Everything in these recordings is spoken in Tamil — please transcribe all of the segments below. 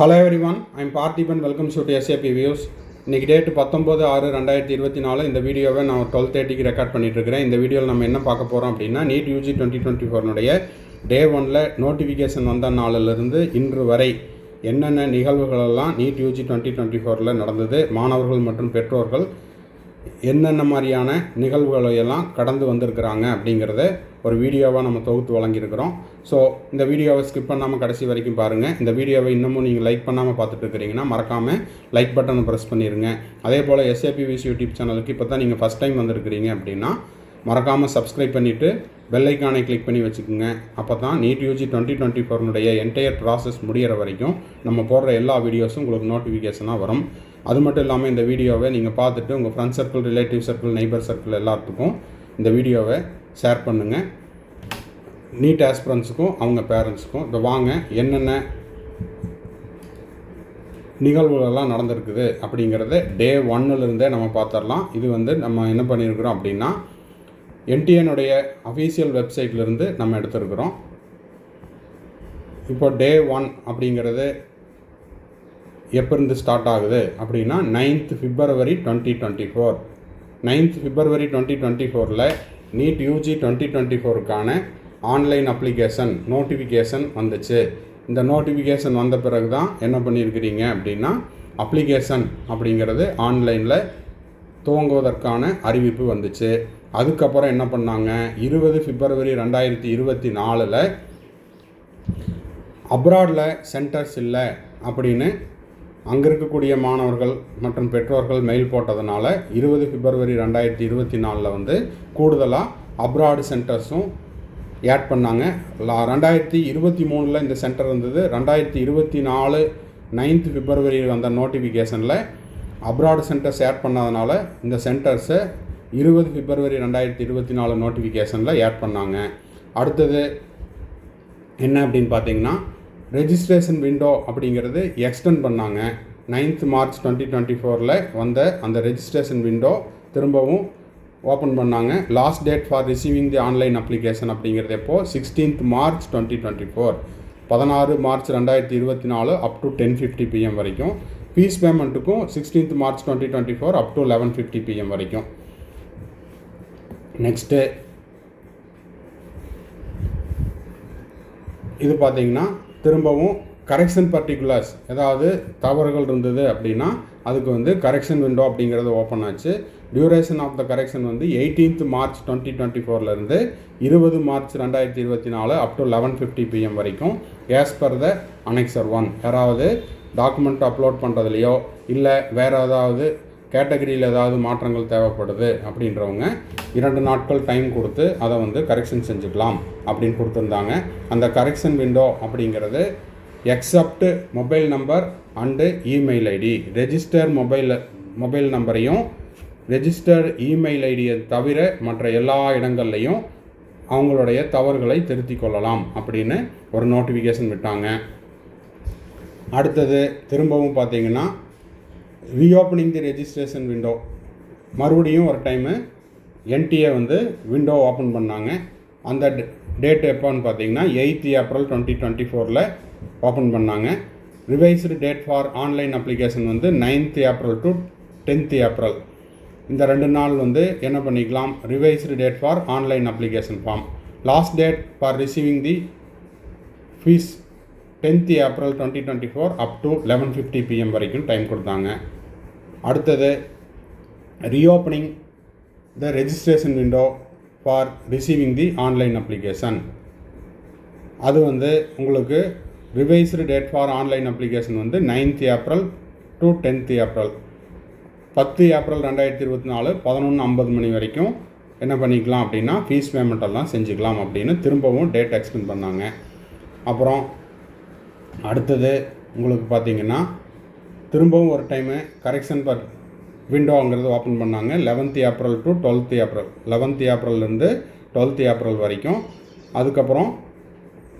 Hello everyone I'm Parthiban welcome shoe to SAP views இன்றைக்கி டேட்டு பத்தொம்போது ஆறு ரெண்டாயிரத்தி இருபத்தி நாலு. இந்த வீடியோவை நான் டுவெல் தேர்ட்டிக்கு ரெக்கார்ட் பண்ணிட்டுருக்கிறேன் இந்த வீடியோவில் நம்ம என்ன பார்க்க போகிறோம் அப்படின்னா நீட் யூஜி டுவெண்ட்டி டுவெண்ட்டி ஃபோர்னுடைய டே ஒனில் நோட்டிஃபிகேஷன் வந்த நாளிலிருந்து இன்று வரை என்னென்ன நிகழ்வுகளெல்லாம் நீட் யூஜி டுவெண்ட்டி டுவெண்ட்டி ஃபோரில் நடந்தது மாணவர்கள் மற்றும் பெற்றோர்கள் என்னென்ன மாதிரியான நிகழ்வுகளையெல்லாம் கடந்து வந்திருக்கிறாங்க அப்படிங்கிறத ஒரு வீடியோவாக நம்ம தொகுத்து வழங்கியிருக்கிறோம். ஸோ இந்த வீடியோவை ஸ்கிப் பண்ணாமல் கடைசி வரைக்கும் பாருங்கள் இந்த வீடியோவை இன்னமும் நீங்கள் லைக் பண்ணாமல் பார்த்துட்டு இருக்கிறீங்கன்னா மறக்காமல் லைக் பட்டனை ப்ரெஸ் பண்ணிடுங்க அதே போல் எஸ்ஏபிவிசி யூடியூப் சேனலுக்கு இப்போ தான் நீங்கள் ஃபஸ்ட் டைம் வந்திருக்கிறீங்க அப்படின்னா மறக்காமல் சப்ஸ்கிரைப் பண்ணிவிட்டு பெல்லைக்கானை கிளிக் பண்ணி வச்சுக்கோங்க. அப்போ தான் நீட் யூஜி டுவெண்ட்டி டுவெண்ட்டி ஃபோர்னுடைய என்டையர் ப்ராசஸ் முடிகிற வரைக்கும் நம்ம போடுற எல்லா வீடியோஸும் உங்களுக்கு நோட்டிஃபிகேஷனாக வரும். அது மட்டும் இல்லாமல் இந்த வீடியோவை நீங்கள் பார்த்துட்டு உங்கள் friend circle relative circle neighbour circle எல்லாத்துக்கும் இந்த வீடியோவை ஷேர் பண்ணுங்கள் நீட் ஆஸ்பிரன்ஸுக்கும் அவங்க பேரண்ட்ஸுக்கும் இப்போ வாங்க என்னென்ன நிகழ்வுகளெல்லாம் நடந்திருக்குது அப்படிங்கிறத டே ஒன்னுலேருந்தே நம்ம பார்த்துடலாம். இது வந்து நம்ம என்ன பண்ணியிருக்கிறோம் அப்படின்னா என்டிஎனுடைய அஃபீஷியல் வெப்சைட்லேருந்து நம்ம எடுத்திருக்கிறோம். இப்போ டே ஒன் அப்படிங்கிறது எப்போருந்து ஸ்டார்ட் ஆகுது? அப்படின்னா ninth February twenty twenty four ninth February twenty twenty ஃபோரில் நீட் யூஜி டுவெண்ட்டி டுவெண்ட்டி ஃபோருக்கான ஆன்லைன் அப்ளிகேஷன் நோட்டிஃபிகேஷன் வந்துச்சு. இந்த நோட்டிஃபிகேஷன் வந்த பிறகு தான் என்ன பண்ணியிருக்கிறீங்க அப்படின்னா அப்ளிகேஷன் அப்படிங்கிறது ஆன்லைனில் துவங்குவதற்கான அறிவிப்பு வந்துச்சு. அதுக்கப்புறம் என்ன பண்ணாங்க? இருபது பிப்ரவரி ரெண்டாயிரத்தி இருபத்தி நாலில் அப்ராடில் சென்டர்ஸ் இல்லை அப்படின்னு அங்கே இருக்கக்கூடிய மாணவர்கள் மற்றும் பெற்றோர்கள் மெயில் போட்டதுனால இருபது பிப்ரவரி ரெண்டாயிரத்தி இருபத்தி நாலில் வந்து கூடுதலாக அப்ராடு சென்டர்ஸும் ஆட் பண்ணாங்க. லா- ரெண்டாயிரத்தி இருபத்தி மூணில் இந்த சென்டர் இருந்தது. ரெண்டாயிரத்தி இருபத்தி நாலு நைன்த் பிப்ரவரி வந்த நோட்டிஃபிகேஷனில் அப்ராடு சென்டர்ஸ் ஆட் பண்ணாதனால இந்த சென்டர்ஸை இருபது பிப்ரவரி ரெண்டாயிரத்தி இருபத்தி நாலு நோட்டிஃபிகேஷனில் ஆட் பண்ணாங்க. அடுத்தது என்ன அப்படின்னு பார்த்தீங்கன்னா ரெஜிஸ்ட்ரேஷன் விண்டோ அப்படிங்கிறது எக்ஸ்டெண்ட் பண்ணாங்க. நைன்த் மார்ச் டுவெண்ட்டி டுவெண்ட்டி ஃபோரில் வந்த அந்த ரெஜிஸ்ட்ரேஷன் விண்டோ திரும்பவும் ஓப்பன் பண்ணாங்க. Last date for receiving the online application அப்படிங்கிறது எப்போது sixteenth March twenty twenty four பதினாறு மார்ச் ரெண்டாயிரத்தி இருபத்தி நாலு up to ten fifty PM வரைக்கும். Fees பேமெண்ட்டுக்கும் sixteenth March twenty twenty four up to eleven fifty PM வரைக்கும். நெக்ஸ்ட்டு இது பார்த்தீங்கன்னா திரும்பவும் கரெக்ஷன் பர்டிகுலர்ஸ் ஏதாவது தவறுகள் இருந்தது அப்படின்னா அதுக்கு வந்து கரெக்ஷன் விண்டோ அப்படிங்கிறது ஓப்பன் ஆச்சு. டியூரேஷன் ஆஃப் த கரெக்ஷன் வந்து எயிட்டீன்த் மார்ச் டுவெண்ட்டி டுவெண்ட்டி ஃபோர்லேருந்து இருபது மார்ச் ரெண்டாயிரத்தி இருபத்தி நாலு up to eleven fifty PM வரைக்கும் as per the annexure one யாராவது டாக்குமெண்ட் அப்லோட் பண்ணுறதுலையோ இல்லை வேறு ஏதாவது கேட்டகரியில் ஏதாவது மாற்றங்கள் தேவைப்படுது அப்படின்றவங்க இரண்டு நாட்கள் டைம் கொடுத்து அதை வந்து கரெக்ஷன் செஞ்சுக்கலாம் அப்படின்னு கொடுத்துருந்தாங்க. அந்த கரெக்ஷன் விண்டோ அப்படிங்கிறது except mobile number and email ID register mobile mobile நம்பரையும் ரெஜிஸ்டர் இமெயில் ஐடியை தவிர மற்ற எல்லா இடங்கள்லையும் அவங்களுடைய தவறுகளை திருத்திக் கொள்ளலாம் அப்படின்னு ஒரு நோட்டிஃபிகேஷன் விட்டாங்க. அடுத்தது திரும்பவும் பார்த்தீங்கன்னா ரீஓப்பனிங் தி ரெஜிஸ்ட்ரேஷன் விண்டோ மறுபடியும் ஒரு டைமு என்டிஏ வந்து விண்டோ ஓப்பன் பண்ணாங்க. அந்த டேட் எப்போன்னு பார்த்தீங்கன்னா எயித் ஏப்ரல் டுவெண்ட்டி டுவெண்ட்டி ஃபோரில் ஓப்பன் பண்ணாங்க. Revised date for online application வந்து ninth April to tenth April இந்த ரெண்டு நாள் வந்து என்ன பண்ணிக்கலாம்? Revised date for online application form last date for receiving the fees tenth April twenty twenty four up to eleven fifty PM வரைக்கும் டைம் கொடுத்தாங்க. அடுத்தது reopening the registration window for receiving the online application அது வந்து உங்களுக்கு revised date for online application வந்து ninth April to tenth April பத்து ஏப்ரல் ரெண்டாயிரத்தி இருபத்தி நாலு பதினொன்று ஐம்பது மணி வரைக்கும் என்ன பண்ணிக்கலாம் அப்படின்னா ஃபீஸ் பேமெண்ட் எல்லாம் செஞ்சுக்கலாம் அப்படின்னு திரும்பவும் டேட் எக்ஸ்டெண்ட் பண்ணாங்க. அப்புறம் அடுத்தது உங்களுக்கு பார்த்தீங்கன்னா திரும்பவும் ஒரு டைமு கரெக்ஷன் பர் விண்டோங்கிறது ஓப்பன் பண்ணாங்க. Eleventh April to twelfth April eleventh ஏப்ரல்லேருந்து twelfth April வரைக்கும். அதுக்கப்புறம்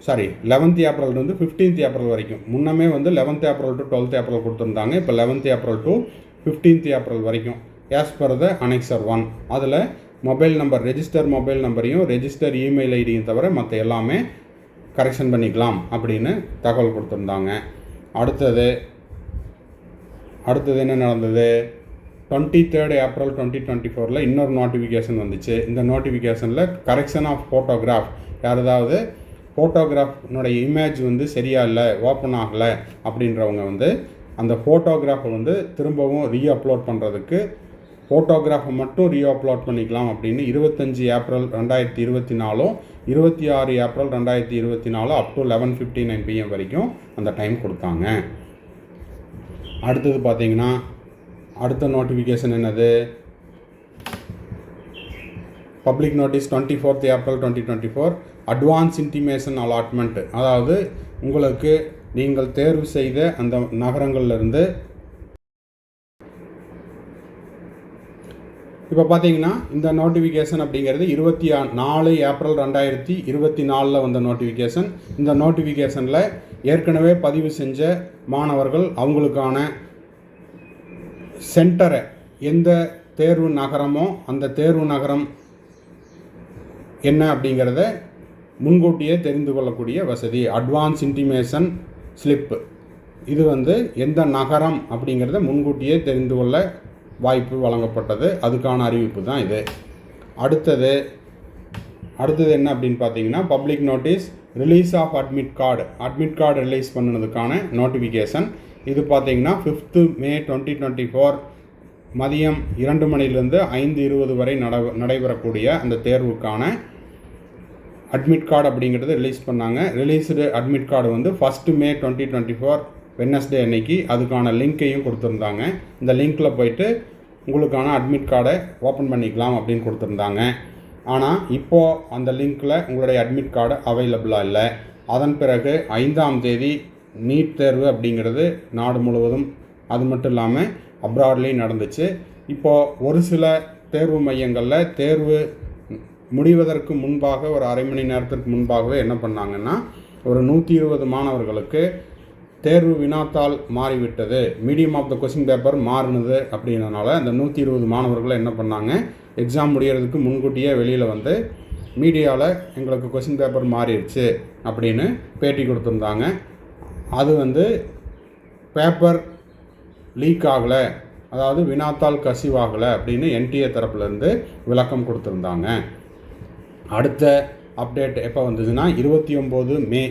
சாரி லெவன்த் ஏப்ரல்லேருந்து ஃபிஃப்டீன்த் ஏப்ரல் வரைக்கும். முன்னமே வந்து eleventh April to twelfth April கொடுத்துருந்தாங்க. இப்போ eleventh April to fifteenth April வரைக்கும். As per the annexure one அதில் மொபைல் நம்பர் ரெஜிஸ்டர் மொபைல் நம்பரையும் ரெஜிஸ்டர் இமெயில் ஐடியும் தவிர மற்ற எல்லாமே கரெக்ஷன் பண்ணிக்கலாம் அப்படின்னு தகவல் கொடுத்துருந்தாங்க. அடுத்தது அடுத்தது என்ன நடந்தது? Twenty third April twenty twenty ஃபோரில் இன்னொரு நோட்டிஃபிகேஷன் வந்துச்சு. இந்த நோட்டிஃபிகேஷனில் கரெக்ஷன் ஆஃப் ஃபோட்டோகிராஃப் யாராவது ஃபோட்டோகிராஃப்னுடைய இமேஜ் வந்து சரியா இல்லை ஓப்பன் ஆகலை அப்படின்றவங்க வந்து அந்த ஃபோட்டோகிராஃபை வந்து திரும்பவும் ரீ அப்லோட் பண்ணுறதுக்கு ஃபோட்டோகிராஃபை மட்டும் ரீ அப்லோட் பண்ணிக்கலாம் அப்படின்னு இருபத்தஞ்சி ஏப்ரல் ரெண்டாயிரத்தி இருபத்தி நாலும் இருபத்தி ஆறு ஏப்ரல் ரெண்டாயிரத்தி இருபத்தி நாலு up to eleven fifty nine PM வரைக்கும் அந்த டைம் கொடுத்தாங்க. அடுத்தது பார்த்தீங்கன்னா அடுத்த நோட்டிஃபிகேஷன் என்னது? Public notice twenty fourth April twenty twenty four advance intimation allotment அதாவது உங்களுக்கு நீங்கள் தேர்வு செய்த அந்த நகரங்கள்லேருந்து இப்போ பார்த்தீங்கன்னா இந்த நோட்டிஃபிகேஷன் அப்படிங்கிறது இருபத்தி நாலு ஏப்ரல் ரெண்டாயிரத்தி இருபத்தி நாலில் வந்த நோட்டிஃபிகேஷன் இந்த நோட்டிஃபிகேஷனில் ஏற்கனவே பதிவு செஞ்ச மாணவர்கள் அவங்களுக்கான சென்டரை எந்த தேர்வு நகரமோ அந்த தேர்வு நகரம் என்ன அப்படிங்கிறத முன்கூட்டியே தெரிந்து கொள்ளக்கூடிய வசதி. அட்வான்ஸ் இன்டிமேஷன் ஸ்லிப்பு இது வந்து எந்த நகரம் அப்படிங்கிறத முன்கூட்டியே தெரிந்து கொள்ள வாய்ப்பு வழங்கப்பட்டது. அதுக்கான அறிவிப்பு தான் இது. அடுத்தது அடுத்தது என்ன அப்படின்னு பார்த்தீங்கன்னா public notice release of admit card admit card release பண்ணினதுக்கான notification இது பார்த்தீங்கன்னா fifth May twenty twenty four மதியம் இரண்டு மணிலிருந்து ஐந்து இருபது வரை நட நடைபெறக்கூடிய அந்த தேர்வுக்கான அட்மிட் கார்டு அப்படிங்கிறது ரிலீஸ் பண்ணாங்க. ரிலீஸ்டு அட்மிட் கார்டு வந்து first May twenty twenty four Wednesday அன்னைக்கு அதுக்கான லிங்க்கையும் கொடுத்துருந்தாங்க. இந்த லிங்க்கில் போயிட்டு உங்களுக்கான அட்மிட் கார்டை ஓப்பன் பண்ணிக்கலாம் அப்படின்னு கொடுத்துருந்தாங்க. ஆனால் இப்போது அந்த லிங்க்கில் உங்களுடைய அட்மிட் கார்டு அவைலபிளாக இல்லை. அதன் பிறகு ஐந்தாம் தேதி நீட் தேர்வு அப்படிங்கிறது நாடு முழுவதும் அது மட்டும் இல்லாமல் அப்ராட்லேயும் நடந்துச்சு. இப்போது ஒரு சில தேர்வு மையங்களில் தேர்வு முடிவதற்கு முன்பாக ஒரு அரை மணி நேரத்திற்கு முன்பாகவே என்ன பண்ணாங்கன்னா ஒரு நூற்றி இருபது மாணவர்களுக்கு தேர்வு வினாத்தாள் மாறிவிட்டது. Medium of the question paper மாறினது அப்படின்றனால அந்த நூற்றி இருபது மாணவர்களை என்ன பண்ணாங்க? எக்ஸாம் முடியறதுக்கு முன்கூட்டியே வெளியில் வந்து மீடியாவில் எங்களுக்கு கொஸ்டின் பேப்பர் மாறிடுச்சு அப்படின்னு பேட்டி கொடுத்துருந்தாங்க. அது வந்து பேப்பர் லீக் ஆகலை. அதாவது வினாத்தாள் கசிவாகலை அப்படின்னு என்டிஏ தரப்புலேருந்து விளக்கம் கொடுத்துருந்தாங்க. அடுத்த அப்டேட் எப்போ வந்ததுன்னா இருபத்தி ஒம்பது மே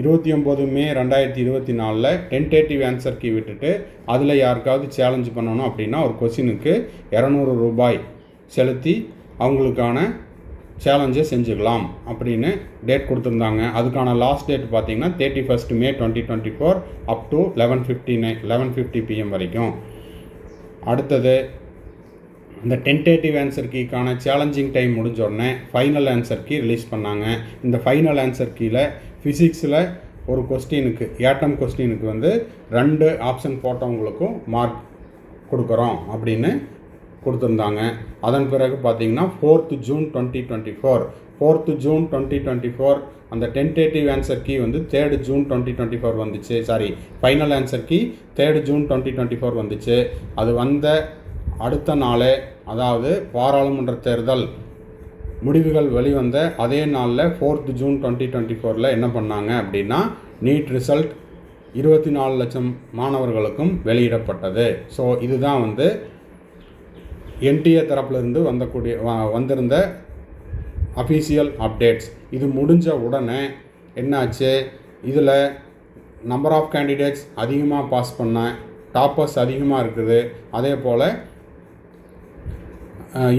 இருபத்தி ஒம்பது மே ரெண்டாயிரத்தி இருபத்தி நாலில் டென்டேட்டிவ் ஆன்சர் கீ விட்டுட்டு அதில் யாருக்காவது சேலஞ்ச் பண்ணணும் அப்படின்னா ஒரு கொஷினுக்கு இரநூறு ரூபாய் செலுத்தி அவங்களுக்கான சேலஞ்சை செஞ்சுக்கலாம் அப்படின்னு டேட் கொடுத்துருந்தாங்க. அதுக்கான லாஸ்ட் டேட் பார்த்தீங்கன்னா thirty first May twenty twenty four up to eleven fifty nine eleven fifty PM வரைக்கும். அடுத்தது இந்த டென்டேட்டிவ் ஆன்சர் கீக்கான சேலஞ்சிங் டைம் முடிஞ்ச உடனே ஃபைனல் ஆன்சர் கீ ரிலீஸ் பண்ணாங்க. இந்த ஃபைனல் ஆன்சர் கீழே ஃபிசிக்ஸில் ஒரு கொஸ்டினுக்கு ஏட்டம் கொஸ்டினுக்கு வந்து ரெண்டு ஆப்ஷன் போட்டவங்களுக்கும் மார்க் கொடுக்குறோம் அப்படின்னு கொடுத்துருந்தாங்க. அதன் பிறகு பார்த்தீங்கன்னா fourth June twenty twenty four fourth June twenty twenty four அந்த டென்டேட்டிவ் ஆன்சர் கீ வந்து third June twenty twenty four வந்துச்சு. Sorry final answer key third June twenty twenty four வந்துச்சு. அது வந்த அடுத்த நாளே அதாவது பாராளுமன்ற தேர்தல் முடிவுகள் வெளிவந்த அதே நாளில் ஃபோர்த் ஜூன் டுவெண்ட்டி டுவெண்ட்டி ஃபோரில் என்ன பண்ணாங்க அப்படின்னா நீட் ரிசல்ட் இருபத்தி நாலு லட்சம் மாணவர்களுக்கும் வெளியிடப்பட்டது. ஸோ இதுதான் வந்து என்டிஏ தரப்புலேருந்து வந்தக்கூடிய வ- வந்திருந்த அஃபீஷியல் அப்டேட்ஸ் இது முடிஞ்ச உடனே என்னாச்சு? இதில் நம்பர் ஆஃப் கேண்டிடேட்ஸ் அதிகமாக பாஸ் பண்ண டாப்பர்ஸ் அதிகமாக இருக்குது. அதே போல்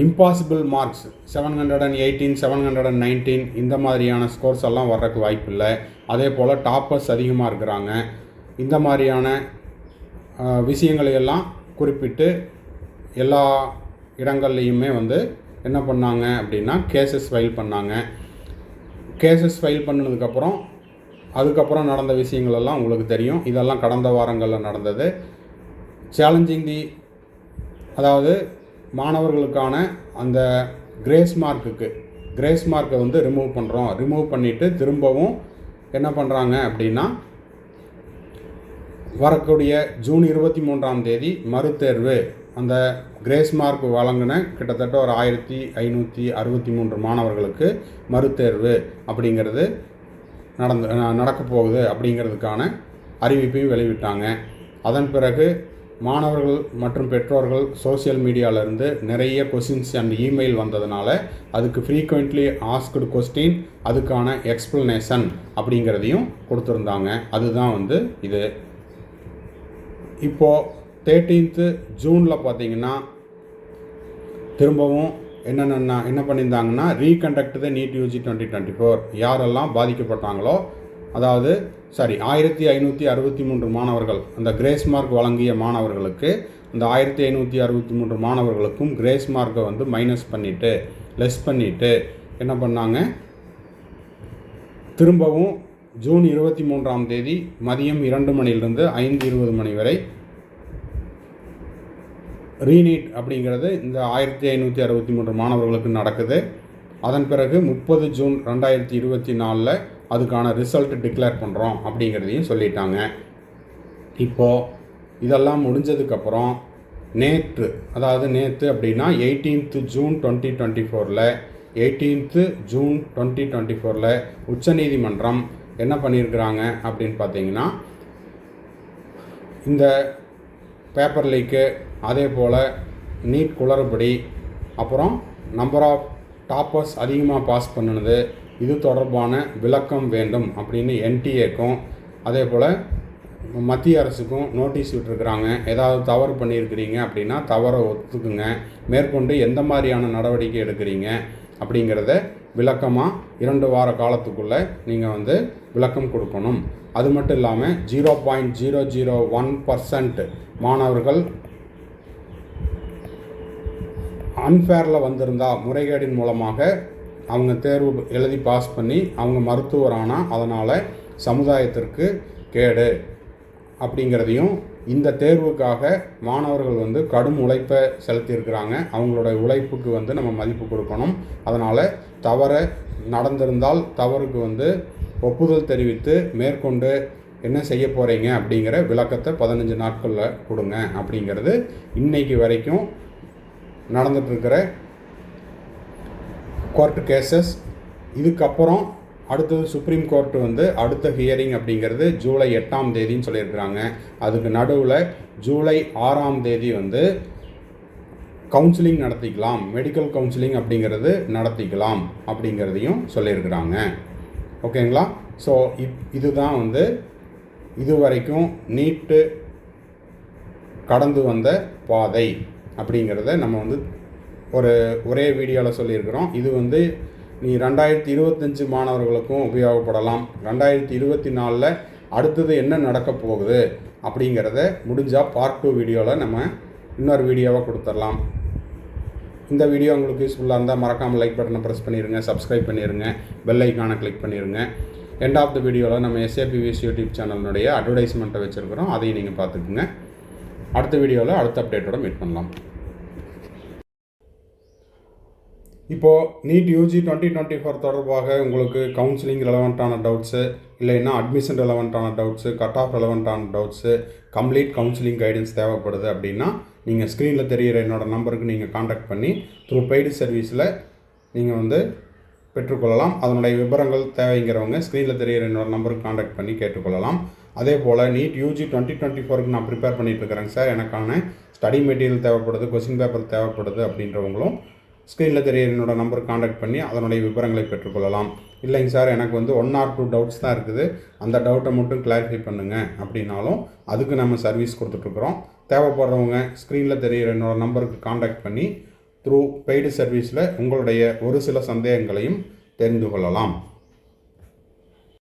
impossible marks seven hundred and eighteen seven hundred and nineteen இந்த மாதிரியான ஸ்கோர்ஸ் எல்லாம் வர்றதுக்கு வாய்ப்பு இல்லை. அதே போல் டாப்பர்ஸ் அதிகமாக இருக்கிறாங்க. இந்த மாதிரியான விஷயங்களையெல்லாம் விஷயங்களை எல்லாம் குறிப்பிட்டு எல்லா இடங்கள்லையுமே வந்து என்ன பண்ணாங்க அப்படின்னா கேசஸ் ஃபைல் பண்ணாங்க. கேசஸ் ஃபைல் பண்ணதுக்கப்புறம் அதுக்கப்புறம் நடந்த விஷயங்கள் எல்லாம் உங்களுக்கு தெரியும். இதெல்லாம் கடந்த வாரங்களில் நடந்தது. சேலஞ்சிங் தி அதாவது மாணவர்களுக்கான அந்த கிரேஸ் மார்க்குக்கு கிரேஸ் மார்க்கை வந்து ரிமூவ் பண்ணுறோம் ரிமூவ் பண்ணிவிட்டு திரும்பவும் என்ன பண்ணுறாங்க அப்படின்னா வரக்கூடிய ஜூன் இருபத்தி மூன்றாம் தேதி மறுதேர்வு அந்த கிரேஸ் மார்க் வழங்கின கிட்டத்தட்ட ஒரு ஆயிரத்தி ஐநூற்றி அறுபத்தி மூன்று மாணவர்களுக்கு மறுதேர்வு அப்படிங்கிறது நடந்து நடக்க போகுது அப்படிங்கிறதுக்கான அறிவிப்பையும் வெளியிட்டாங்க. அதன் பிறகு மாணவர்கள் மற்றும் பெற்றோர்கள் சோஷியல் மீடியாவிலேருந்து நிறைய கொஷின்ஸ் அண்ட் இமெயில் வந்ததுனால அதுக்கு ஃப்ரீக்வெண்ட்லி ஆஸ்க்டு கொஸ்டின் அதுக்கான எக்ஸ்ப்ளனேஷன் அப்படிங்கிறதையும் கொடுத்துருந்தாங்க. அதுதான் வந்து இது. இப்போது தேர்ட்டீன்த்து ஜூனில் பார்த்தீங்கன்னா திரும்பவும் என்னென்ன என்ன பண்ணியிருந்தாங்கன்னா reconduct the NEET UG twenty twenty four யாரெல்லாம் பாதிக்கப்பட்டாங்களோ அதாவது சாரி ஆயிரத்தி ஐநூற்றி அறுபத்தி மூன்று மாணவர்கள் அந்த கிரேஸ் மார்க் வழங்கிய மாணவர்களுக்கு இந்த ஆயிரத்தி ஐநூற்றி அறுபத்தி மூன்று மாணவர்களுக்கும் கிரேஸ் மார்க்கை வந்து மைனஸ் பண்ணிவிட்டு லெஸ் பண்ணிவிட்டு என்ன பண்ணாங்க? திரும்பவும் ஜூன் இருபத்தி மூன்றாம் தேதி மதியம் இரண்டு மணிலிருந்து ஐந்து இருபது மணி வரை ரீநீட் அப்படிங்கிறது இந்த ஆயிரத்தி ஐநூற்றி அறுபத்தி மூன்று மாணவர்களுக்கு நடக்குது. அதன் பிறகு முப்பது ஜூன் ரெண்டாயிரத்தி இருபத்தி நாலில் அதுக்கான ரிசல்ட் டிக்ளேர் பண்ணுறோம் அப்படிங்கிறதையும் சொல்லிட்டாங்க. இப்போது இதெல்லாம் முடிஞ்சதுக்கப்புறம் நேற்று அதாவது நேற்று அப்படின்னா எயிட்டீன்த்து ஜூன் டுவெண்ட்டி டுவெண்ட்டி ஃபோரில் எயிட்டீன்த்து ஜூன் டுவெண்ட்டி டுவெண்ட்டி ஃபோரில் உச்சநீதிமன்றம் என்ன பண்ணியிருக்கிறாங்க அப்படின்னு பார்த்தீங்கன்னா இந்த பேப்பர் லீக்கு அதே போல் நீட் குளறுபடி அப்புறம் நம்பர் ஆஃப் டாப்பர்ஸ் அதிகமாக பாஸ் பண்ணினது இது தொடர்பான விளக்கம் வேண்டும் அப்படின்னு என்டிஏக்கும் அதே போல் மத்திய அரசுக்கும் நோட்டீஸ் விட்டுருக்குறாங்க. ஏதாவது தவறு பண்ணியிருக்கிறீங்க அப்படின்னா தவறை ஒத்துக்குங்க. மேற்கொண்டு எந்த மாதிரியான நடவடிக்கை எடுக்கிறீங்க அப்படிங்கிறத விளக்கமாக இரண்டு வார காலத்துக்குள்ளே நீங்கள் வந்து விளக்கம் கொடுக்கணும். அது மட்டும் இல்லாமல் zero point zero zero one percent மாணவர்கள் அன்ஃபேரில் வந்திருந்தா முறைகேடின் மூலமாக அவங்க தேர்வு எழுதி பாஸ் பண்ணி அவங்க மருத்துவர் ஆனால் அதனால் சமுதாயத்திற்கு கேடு அப்படிங்கிறதையும் இந்த தேர்வுக்காக மாணவர்கள் வந்து கடும் உழைப்பை செலுத்தியிருக்கிறாங்க. அவங்களோட உழைப்புக்கு வந்து நம்ம மதிப்பு கொடுக்கணும். அதனால் தவறை நடந்திருந்தால் தவறுக்கு வந்து ஒப்புதல் தெரிவித்து மேற்கொண்டு என்ன செய்ய போகிறீங்க அப்படிங்கிற விளக்கத்தை பதினஞ்சு நாட்களில் கொடுங்க அப்படிங்கிறது இன்னைக்கு வரைக்கும் நடந்துகிட்ருக்கிற கோர்ட்டு கேசஸ் இதுக்கப்புறம் அடுத்தது சுப்ரீம் கோர்ட்டு வந்து அடுத்த ஹியரிங் அப்படிங்கிறது ஜூலை எட்டாம் தேதின்னு சொல்லியிருக்கிறாங்க. அதுக்கு நடுவில் ஜூலை ஆறாம் தேதி வந்து கவுன்சிலிங் நடத்திக்கலாம். மெடிக்கல் கவுன்சிலிங் அப்படிங்கிறது நடத்திக்கலாம் அப்படிங்கிறதையும் சொல்லியிருக்கிறாங்க. ஓகேங்களா? ஸோ இப் இதுதான் வந்து இது வரைக்கும் நீட்டு கடந்து வந்த பாதை அப்படிங்கிறத நம்ம வந்து ஒரு ஒரே வீடியோவில் சொல்லியிருக்கிறோம். இது வந்து நீ ரெண்டாயிரத்தி இருபத்தஞ்சி மாணவர்களுக்கும் உபயோகப்படலாம். ரெண்டாயிரத்தி இருபத்தி நாலில் அடுத்தது என்ன நடக்க போகுது அப்படிங்கிறத முடிஞ்சால் பார்ட் டூ வீடியோவில் நம்ம இன்னொரு வீடியோவாக கொடுத்துடலாம். இந்த வீடியோ உங்களுக்கு யூஸ்ஃபுல்லாக இருந்தால் மறக்காமல் லைக் பட்டனை ப்ரெஸ் பண்ணிடுங்க சப்ஸ்கிரைப் பண்ணிடுங்க பெல் ஐக்கானை கிளிக் பண்ணிடுங்க எண்ட் ஆஃப் த வீடியோவில் நம்ம எஸ்ஏபிவிஎஸ் யூடியூப் சேனலினுடைய அட்வர்டைஸ்மெண்ட்டை வச்சுருக்கிறோம். அதையும் நீங்கள் பார்த்துக்குங்க. அடுத்த வீடியோவில் அடுத்த அப்டேட்டோட மீட் பண்ணலாம். இப்போது NEET UG twenty twenty four தொடர்பாக உங்களுக்கு கவுன்சிலிங் ரெலவெண்ட்டான டவுட்ஸு இல்லைன்னா அட்மிஷன் ரெலவெண்ட்டான டவுட்ஸு கட் ஆஃப் ரெலவெண்ட்டான டவுட்ஸு கம்ப்ளீட் கவுன்சிலிங் கைடன்ஸ் தேவைப்படுது அப்படின்னா நீங்கள் ஸ்க்ரீனில் தெரிகிற என்னோடய நம்பருக்கு நீங்கள் காண்டாக்ட் பண்ணி த்ரூ பெய்டு சர்வீஸில் நீங்கள் வந்து பெற்றுக்கொள்ளலாம். அதனுடைய விவரங்கள் தேவைங்கிறவங்க ஸ்க்ரீனில் தெரிகிற என்னோடய நம்பருக்கு காண்டாக்ட் பண்ணி கேட்டுக்கொள்ளலாம். அதே போல் நீட் யூஜி டுவெண்ட்டி டுவெண்ட்டி ஃபோருக்கு நான் ப்ரிப்பேர் பண்ணிட்டு இருக்கிறேங்க சார். எனக்கான ஸ்டடி மெட்டீரியல் தேவைப்படுது கொஸ்டின் பேப்பர் தேவைப்படுது அப்படின்றவங்களும் ஸ்க்ரீனில் தெரிய என்னோட நம்பருக்கு காண்டாக்ட் பண்ணி அதனுடைய விவரங்களை பெற்றுக்கொள்ளலாம். இல்லைங்க சார் எனக்கு வந்து ஒன் ஆர் டூ டவுட்ஸ் தான் இருக்குது. அந்த டவுட்டை மட்டும் கிளாரிஃபை பண்ணுங்கள் அப்படின்னாலும் அதுக்கு நம்ம சர்வீஸ் கொடுத்துட்ருக்குறோம். தேவைப்படுறவங்க ஸ்க்ரீனில் தெரியிற என்னோட நம்பருக்கு காண்டாக்ட் பண்ணி த்ரூ பெய்டு சர்வீஸில் உங்களுடைய ஒரு சில சந்தேகங்களையும் தெரிந்து கொள்ளலாம்.